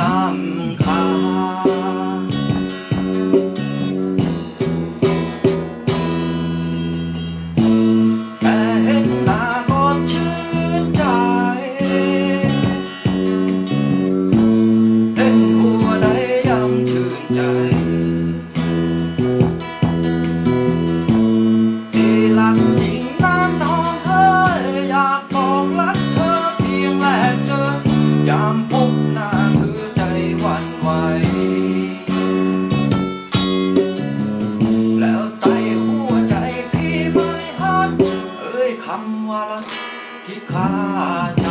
ลำคาแต่เห็นตาก็ชื่นใจเห็นหัวใดยำชื่นใจ มารักที่